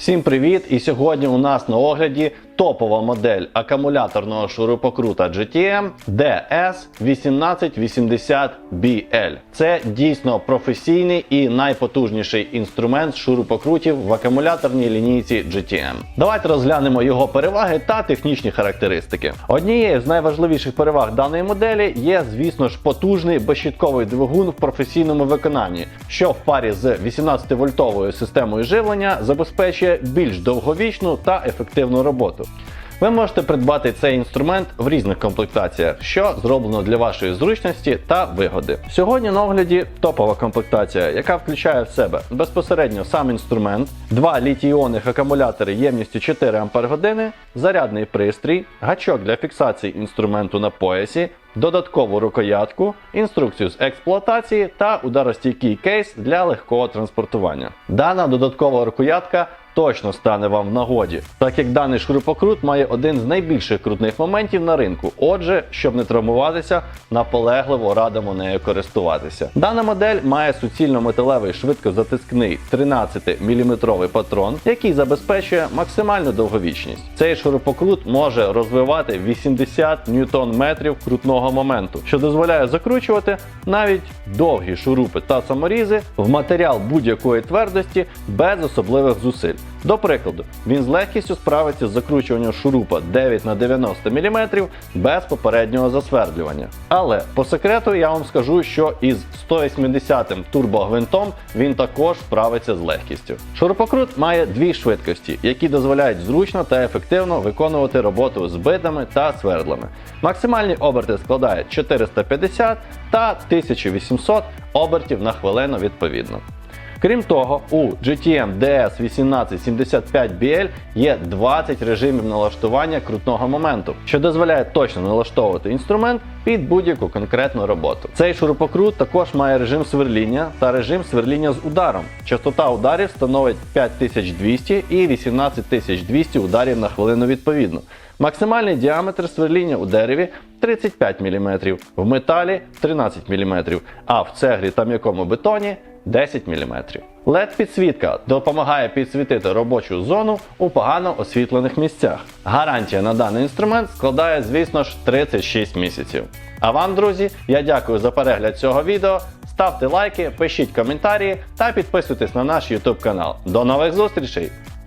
Всім привіт! І сьогодні у нас на огляді топова модель акумуляторного шурупокрута GTM DS1880BL. Це дійсно професійний і найпотужніший інструмент шурупокрутів в акумуляторній лінійці GTM. Давайте розглянемо його переваги та технічні характеристики. Однією з найважливіших переваг даної моделі є, звісно ж, потужний безщітковий двигун в професійному виконанні, що в парі з 18-вольтовою системою живлення забезпечує більш довговічну та ефективну роботу. Ви можете придбати цей інструмент в різних комплектаціях, що зроблено для вашої зручності та вигоди. Сьогодні на огляді топова комплектація, яка включає в себе безпосередньо сам інструмент, два літій-іонних акумулятори ємністю 4 Ах, зарядний пристрій, гачок для фіксації інструменту на поясі, додаткову рукоятку, інструкцію з експлуатації та ударостійкий кейс для легкого транспортування. Дана додаткова рукоятка точно стане вам в нагоді, так як даний шурупокрут має один з найбільших крутних моментів на ринку. Отже, щоб не травмуватися, наполегливо радимо нею користуватися. Дана модель має суцільно-металевий швидкозатискний 13-мм патрон, який забезпечує максимальну довговічність. Цей шурупокрут може розвивати 80 ньютон-метрів крутного моменту, що дозволяє закручувати навіть довгі шурупи та саморізи в матеріал будь-якої твердості без особливих зусиль. До прикладу, він з легкістю справиться з закручуванням шурупа 9 на 90 мм без попереднього засвердлювання. Але по секрету я вам скажу, що із 180-м турбогвинтом він також справиться з легкістю. Шурупокрут має дві швидкості, які дозволяють зручно та ефективно виконувати роботу з битами та свердлами. Максимальні оберти складають 450 та 1800 обертів на хвилину відповідно. Крім того, у GTM DS1875BL є 20 режимів налаштування крутного моменту, що дозволяє точно налаштовувати інструмент під будь-яку конкретну роботу. Цей шурупокрут також має режим сверління та режим сверління з ударом. Частота ударів становить 5200 і 18200 ударів на хвилину відповідно. Максимальний діаметр сверління у дереві 35 мм, в металі 13 мм, а в цеглі та м'якому бетоні 10 мм. led підсвітка допомагає підсвітити робочу зону у погано освітлених місцях. Гарантія на даний інструмент складає, звісно ж, 36 місяців. А вам, друзі, я дякую за перегляд цього відео. Ставте лайки, пишіть коментарі та підписуйтесь на наш YouTube канал. До нових зустрічей!